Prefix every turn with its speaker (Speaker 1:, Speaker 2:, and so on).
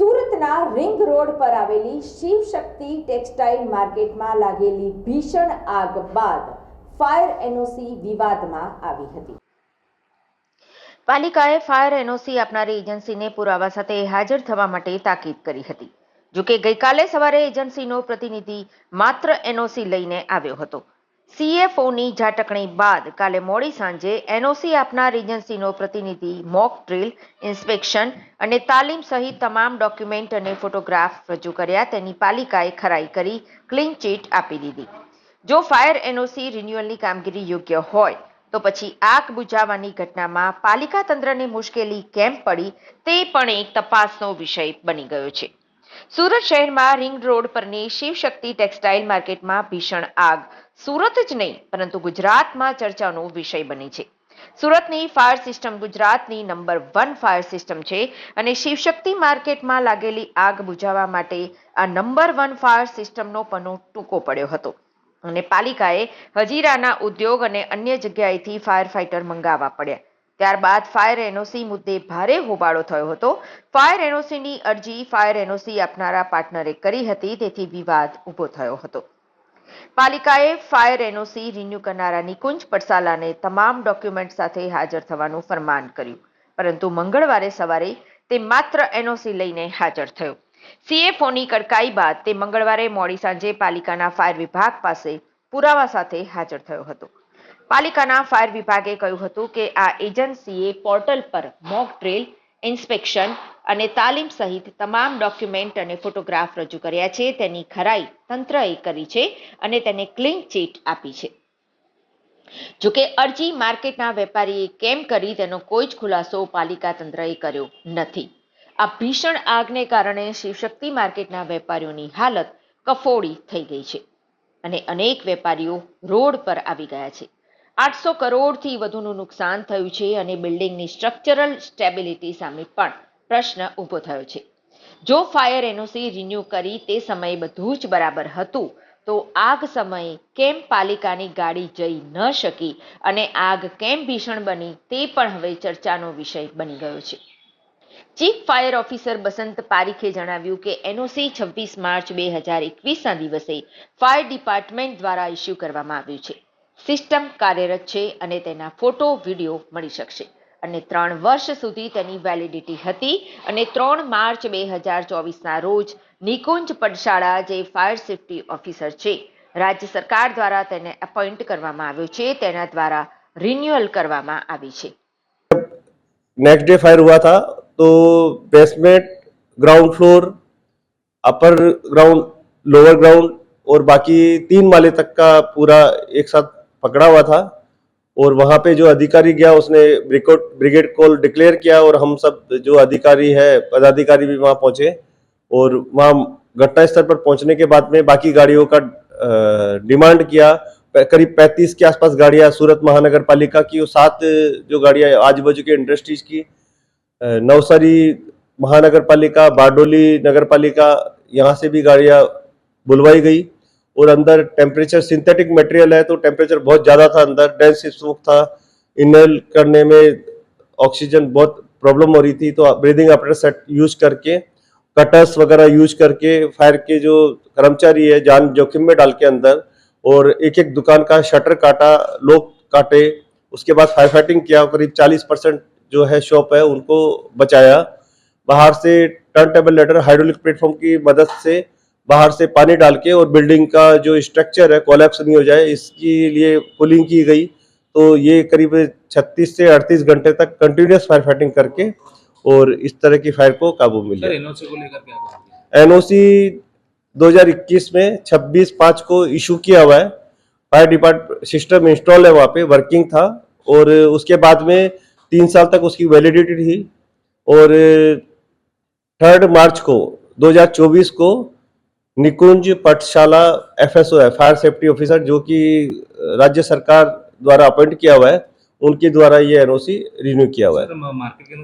Speaker 1: સુરતના ring road પર આવેલી શિવશક્તિ ટેક્સટાઇલ માર્કેટમાં લાગેલી ભીષણ આગ બાદ ફાયર એનઓસી વિવાદમાં આવી હતી.
Speaker 2: પાલિકાએ ફાયર એનઓસી આપનારી એજન્સીને પુરાવા સાથે હાજર થવા માટે તાકીદ કરી હતી. જોકે ગઈકાલે સવારે એજન્સીનો પ્રતિનિધિ માત્ર એનઓસી લઈને આવ્યો હતો. સીએફઓની ઝાટકણી બાદ કાલે મોડી સાંજે એનઓસી આપનાર એજન્સીનો પ્રતિનિધિ મોક ડ્રીલ, ઇન્સ્પેક્શન અને તાલીમ સહિત તમામ ડોક્યુમેન્ટ અને ફોટોગ્રાફ રજૂ કર્યા. તેની પાલિકાએ ખરાઈ કરી, ક્લીન ચીટ આપી દીધી. જો ફાયર એનઓસી રિન્યુઅલની કામગીરી યોગ્ય હોય, તો પછી આગ બુઝાવવાની ઘટનામાં પાલિકા તંત્રને મુશ્કેલી કેમ પડી તે પણ એક તપાસનો વિષય બની ગયો છે. સુરત શહેરમાં રિંગ રોડ પરની શિવશક્તિ ટેક્સટાઇલ માર્કેટમાં ભીષણ આગ. સુરત જ નહીં, પરંતુ ગુજરાતમાં ચર્ચાનો વિષય બની છે. સુરતની ફાયર સિસ્ટમ ગુજરાતની નંબર વન ફાયર સિસ્ટમ છે અને શિવશક્તિ માર્કેટમાં લાગેલી આગ બુઝાવવા માટે આ નંબર વન ફાયર સિસ્ટમનો પનો ટૂંકો પડ્યો હતો. અને પાલિકાએ હજીરાના ઉદ્યોગ અને અન્ય જગ્યાએથી ફાયર ફાઇટર મંગાવવા પડ્યા. ત્યારબાદ ફાયર એનઓસી મુદ્દે ભારે હોબાળો થયો હતો. ફાયર એનઓસીની અરજી ફાયર એનઓસી આપનારા પાર્ટનરે કરી હતી, તેથી વિવાદ ઊભો થયો હતો. પાલિકાએ ફાયર એનઓસી રિન્યુ કરનારા નિકુંજ પડસાલાને તમામ ડોક્યુમેન્ટ સાથે હાજર થવાનું ફરમાન કર્યું. પરંતુ મંગળવારે સવારે તે માત્ર એનઓસી લઈને હાજર થયો. સીએફઓની કડકાઈ બાદ તે મંગળવારે મોડી સાંજે પાલિકાના ફાયર વિભાગ પાસે પુરાવા સાથે હાજર થયો હતો. પાલિકાના ફાયર વિભાગે કહ્યું હતું કે આ એજન્સીએ પોર્ટલ પર મોક ડ્રિલ, ઇન્સ્પેક્શન અને તાલીમ સહિત તમામ ડોક્યુમેન્ટ અને ફોટોગ્રાફ રજૂ કર્યા છે. તેની ખરાઈ તંત્રએ કરી છે અને તેને ક્લીન ચીટ આપી છે. જોકે અરજી માર્કેટના વેપારીએ કેમ કરી તેનો કોઈ જ ખુલાસો પાલિકા તંત્રએ કર્યો નથી. આ ભીષણ આગને કારણે શિવશક્તિ માર્કેટના વેપારીઓની હાલત કફોડી થઈ ગઈ છે અને અનેક વેપારીઓ રોડ પર આવી ગયા છે. આઠસો કરોડથી વધુનું નુકસાન થયું છે અને બિલ્ડિંગની સ્ટ્રક્ચરલ સ્ટેબિલિટી સામે પણ પ્રશ્ન ઊભો થયો છે. જો ફાયર એનઓસી રિન્યૂ કરી તે સમયે બધું જ બરાબર હતું, તો આગ સમયે કેમ પાલિકાની ગાડી જઈ ન શકી અને આગ કેમ ભીષણ બની તે પણ હવે ચર્ચાનો વિષય બની ગયો છે. ચીફ ફાયર ઓફિસર બસંત પારીખે જણાવ્યું કે એનઓસી છવ્વીસ માર્ચ બે હજાર એકવીસના દિવસે ફાયર ડિપાર્ટમેન્ટ દ્વારા ઇસ્યુ કરવામાં આવ્યું છે. સિસ્ટમ કાર્યરત છે અને તેના ફોટો વિડીયો મળી શકશે અને ત્રણ વર્ષ સુધી તેની વેલિડિટી હતી અને ત્રણ માર્ચ બે હજાર ચોવીસના રોજ નિકુંજ પડશાળા જે ફાયર સેફ્ટી ઓફિસર છે રાજ્ય સરકાર દ્વારા તેને એપોઇન્ટ કરવામાં આવ્યો છે તેના દ્વારા રિન્યુઅલ કરવામાં આવી છે
Speaker 3: नेक्स्ट डे फायर हुआ था तो basement ground floor upper ground lower ground और बाकी तीन माले तक का पूरा एक साथ पकड़ा हुआ था और वहाँ पे जो अधिकारी गया, उसने ब्रिगेड कॉल डिक्लेयर किया और हम सब जो अधिकारी है, पदाधिकारी भी वहाँ पहुँचे और वहाँ घटना स्थल पर पहुँचने के बाद में बाकी गाड़ियों का डिमांड किया। करीब 35 के आसपास गाड़ियाँ सूरत महानगर पालिका की और सात जो गाड़ियाँ आजू बाजू के इंडस्ट्रीज़ की। नवसारी महानगर पालिका बारडोली नगर पालिका यहाँ से भी गाड़ियाँ बुलवाई गई। और अंदर टेम्परेचर सिंथेटिक मटेरियल है तो टेम्परेचर बहुत ज़्यादा था अंदर डेंस स्मोक था। इनहेल करने में ऑक्सीजन बहुत प्रॉब्लम हो रही थी तो ब्रीदिंग अपरेटर सेट यूज़ करके कटर्स वगैरह यूज़ करके फायर के जो कर्मचारी है, जान जोखिम में डाल के अंदर, और एक एक दुकान का शटर काटा, लोग काटे, उसके बाद फायर फाइटिंग किया, करीब 40 परसेंट जो है शॉप है, उनको बचाया। बाहर से turn table ladder hydraulic platform की मदद से बाहर से पानी डाल के और बिल्डिंग का जो स्ट्रक्चर है कोलेप्स नहीं हो जाए इसके लिए कूलिंग की गई। तो ये करीब 36 से 38 घंटे तक कंटिन्यूस फायर फाइटिंग करके और इस तरह की फायर को काबू मिल
Speaker 4: एनओसी को लेकर क्या
Speaker 3: एनओसी 2021 में 26 पाँच को इशू किया हुआ है। फायर डिपार्ट सिस्टम इंस्टॉल है वहाँ पे वर्किंग था और उसके बाद में तीन साल तक उसकी वैलिडिटी थी और थर्ड मार्च को 2024 को निकुंज पटशाला एफएसओ है फायर सेफ्टी ऑफिसर जो कि राज्य सरकार द्वारा अपॉइंट किया हुआ है उनके द्वारा ये एनओसी रिन्यू किया हुआ है
Speaker 4: सर मार्केट के